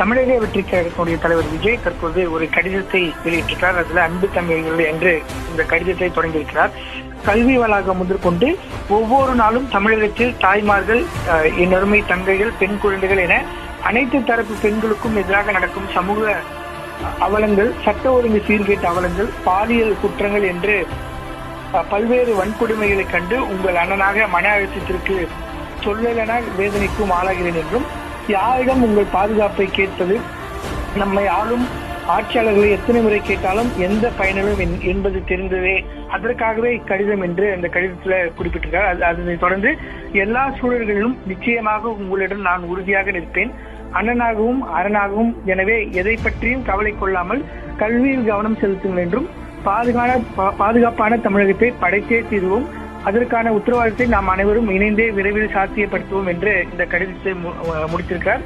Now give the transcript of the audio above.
தமிழக வெற்றி கழகத்தினுடைய தலைவர் விஜய் தற்போது ஒரு கடிதத்தை வெளியிட்டிருக்கிறார். அதுல அன்பு தமிழர்கள் என்று இந்த கடிதத்தை தொடங்கியிருக்கிறார். கல்வி வளாகம் முதற்கொண்டு ஒவ்வொரு நாளும் தமிழகத்தில் தாய்மார்கள் அஹ், என் அருமை தங்கைகள் பெண் குழந்தைகள் என அனைத்து தரப்பு பெண்களுக்கும் எதிராக நடக்கும் சமூக அவலங்கள் சட்ட ஒழுங்கு சீர்கேட்டு அவலங்கள் பாலியல் குற்றங்கள் என்று பல்வேறு வன்கொடுமைகளை கண்டு உங்கள் அண்ணனாக மன அழுத்தத்திற்கு சொல்லலென வேதனைக்கும் ஆளாகிறேன் என்றும் யாரிடம் உங்கள் பாதுகாப்பை கேட்பது? நம்மை ஆளும் ஆட்சியாளர்களை எத்தனை முறை கேட்டாலும் எந்த பயனிலும் என்- என்பது தெரிந்ததே. அதற்காகவே இக்கடிதம் என்று அந்த கடிதத்துல குறிப்பிட்டிருக்கார். அது- அதனை தொடர்ந்து எல்லா சூழல்களிலும் நிச்சயமாக உங்களிடம் நான் உறுதியாக நிற்பேன். அண்ணனாகவும் அரணாகவும் எனவே எதை பற்றியும் கவலை கொள்ளாமல் கல்வியில் கவனம் செலுத்துங்கள் என்றும் பாதுகான பா- பாதுகாப்பான தமிழகத்தை படைத்தே தீர்வோம். அதற்கான உத்தரவாதத்தை நாம் அனைவரும் இணைந்தே விரைவில் சாத்தியப்படுத்துவோம் என்று இந்த கடிதத்தை மு- முடித்திருக்கிறார்.